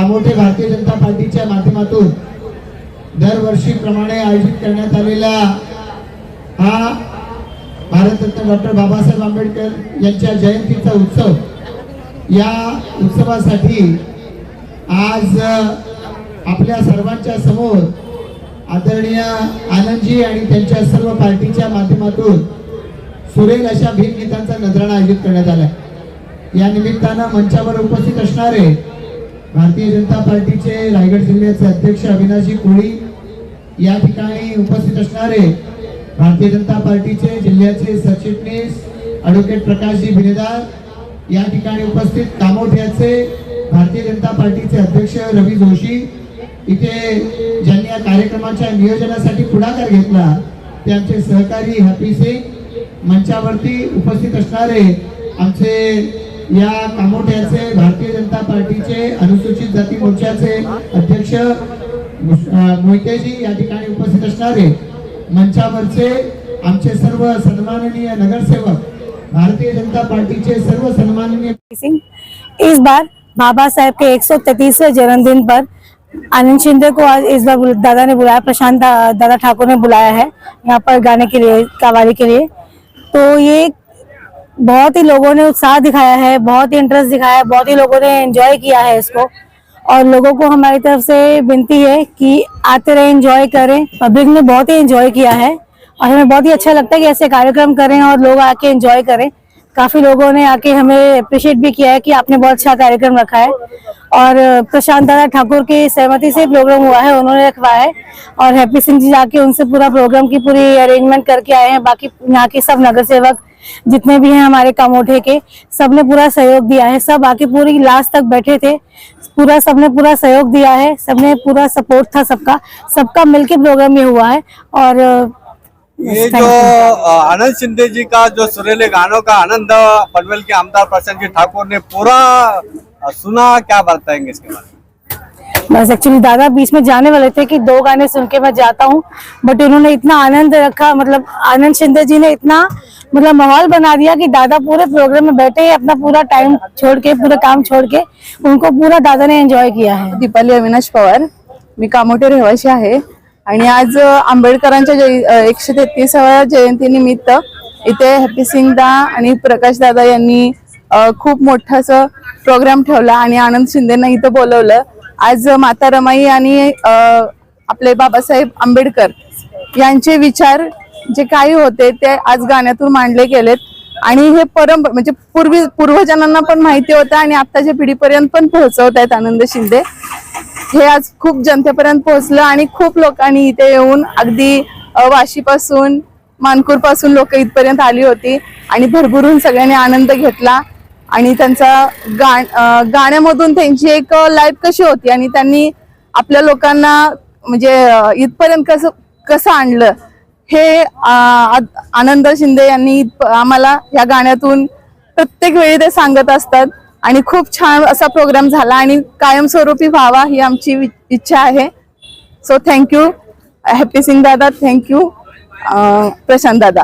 कामोठे भारतीय जनता पार्टीच्या माध्यमातून दरवर्षीप्रमाणे आयोजित करण्यात आलेला हा भारतरत्न डॉक्टर बाबासाहेब आंबेडकर यांच्या जयंतीचा उत्सव. या उत्सवासाठी आज आपल्या सर्वांच्या समोर आदरणीय आनंदजी आणि त्यांच्या सर्व पार्टीच्या माध्यमातून सुरेल अशा भीमगीतांचा नजराणा आयोजित करण्यात आला या निमित्तानं मंचावर उपस्थित असणारे भारतीय जनता पार्टीचे रायगड जिल्ह्याचे अध्यक्ष अविनाशी कोळी या ठिकाणी उपस्थित असणारे भारतीय जनता पार्टीचे जिल्ह्याचे सरचिटणीस ॲडव्होकेट प्रकाशजी भिनेदार या ठिकाणी उपस्थित कामोठ्याचे भारतीय जनता पार्टीचे अध्यक्ष रवी जोशी. इथे ज्यांनी या कार्यक्रमाच्या नियोजनासाठी पुढाकार घेतला ते आमचे सहकारी हॅपी सिंग मंचावरती उपस्थित असणारे आमचे या कामोठ्याचे भारतीय जनता पार्टीचे अनुसूचित जाती मोर्चाचे अध्यक्ष मोहितेजी या ठिकाणी उपस्थित असणारे मंचावरचे आमचे सर्व सन्माननीय नगरसेवक भारतीय जनता पार्टीचे सर्व सन्माननीय सिंह इस बार बाबा साहेब के 133वें जन्मदिन पर आनंद शिंदे को आज इस बार दादा ने बुलाया प्रशांत दादा ठाकुर ने बुलाया है यहाँ पर गाने के लिए कवाली के लिए। तो ये बहुत ही लोगों ने उत्साह दिखाया है, बहुत ही इंटरेस्ट दिखाया है, बहुत ही लोगों ने एंजॉय किया है इसको। और लोगों को हमारी तरफ़ से विनती है कि आते रहे एंजॉय करें। पब्लिक ने बहुत ही एंजॉय किया है और हमें बहुत ही अच्छा लगता है कि ऐसे कार्यक्रम करें और लोग आके एंजॉय करें। काफ़ी लोगों ने आके हमें अप्रिशिएट भी किया है कि आपने बहुत अच्छा कार्यक्रम रखा है। और प्रशांत दादा ठाकुर की सहमति से प्रोग्राम हुआ है, उन्होंने रखवाया है। और हैप्पी सिंह जी जाके उनसे पूरा प्रोग्राम की पूरी अरेंजमेंट करके आए हैं। बाकी यहाँ के सब नगर सेवक जितने भी हैं हमारे कामोठे के सबने पूरा सहयोग दिया है। सब आके पूरी लास्ट तक बैठे थे। पूरा सबने पूरा सहयोग दिया है। सबने पूरा सपोर्ट था सबका। सबका मिलके प्रोग्राम ये हुआ है। और ये जो आनंद शिंदे जी का जो सुरीले गानों का आनंद पनवेल के आमदार प्रसन्न जी ठाकुर ने पूरा सुना क्या बताएँगे इसके बारे में? बस एक्चुअली दादा बीच में जाने वाले थे कि दो गाने सुन के मैं जाता हूँ बट उन्होंने इतना आनंद रखा मतलब आनंद शिंदे जी ने इतना मतलब माहौल बना दिया कि दादा पूरे प्रोग्राम में बैठे अपना पूरा टाइम छोड़ के पूरा काम छोड़ के उनको पूरा दादा ने एन्जॉय किया है। दीपाली अविनाश पवार मी कामोठे रहिवासी आहे. आणि आज आंबेडकरांच्या जय एकशे तेहतीसाव्या जयंतीनिमित्त इथे हॅपी सिंग दा आणि प्रकाश दादा यांनी खूप मोठा असं प्रोग्राम ठेवला आणि आनंद शिंदेना इथं बोलवलं. आज माता रमाई आणि आपले बाबासाहेब आंबेडकर यांचे विचार जे काही होते ते आज गाण्यातून मांडले गेलेत. आणि हे परंप म्हणजे पूर्वी पूर्वजनांना पण माहिती होतं आणि आत्ताच्या पिढीपर्यंत पण पोहोचवत आहेत आनंद शिंदे हे आज खूप जनतेपर्यंत पोहोचलं आणि खूप लोकांनी इथे येऊन अगदी वाशीपासून मानकूरपासून लोक इथपर्यंत आली होती आणि भरभरून सगळ्यांनी आनंद घेतला. आणि त्यांचा गाण गाण्यामधून त्यांची एक लाईफ कशी होती आणि त्यांनी आपल्या लोकांना म्हणजे इथपर्यंत कसं कसं आणलं? हे आनंद शिंदे यांनी आम्हाला या गाण्यातून प्रत्येक वेळी ते सांगत असतात. आणि खूप छान असा प्रोग्राम झाला आणि कायमस्वरूपी व्हावा ही आमची इच्छा आहे. सो थँक्यू हॅपी सिंग दादा थँक्यू प्रशांत दादा.